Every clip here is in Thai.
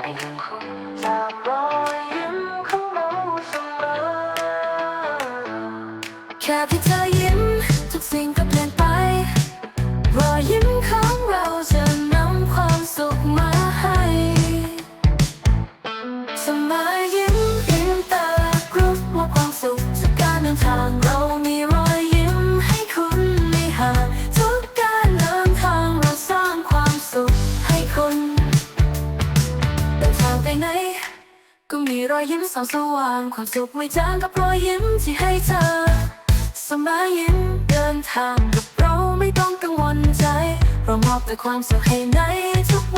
ให้ยังคงจากรอยยิ้มของเราเสมอแค่ที่เธอ ก็มีรอยยิ้มสองสว่าง ความสุขไม่จางกับรอยยิ้มที่ให้เธอสมัยยิ้มเดินทางกับเราไม่ต้องกังวลใจ เรามอบแต่ความสุขให้ในทุกวัน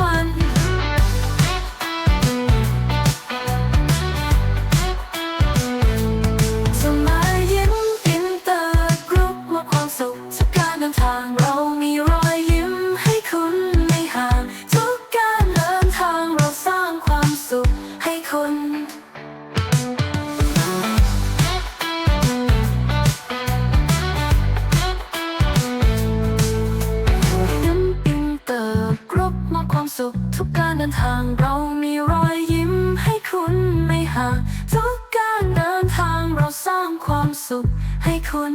สุขทุกการเดินทางเรามีรอยยิ้มให้คุณไม่ห่างทุกการเดินทางเราสร้างความสุขให้คุณ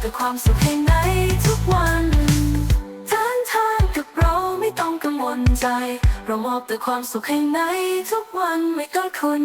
เรามอบความสุขให้ในทุกวันเดินทางกับเราไม่ต้องกังวลใจ เรามอบแต่ความสุขให้ในทุกวันไม่ก็คุณ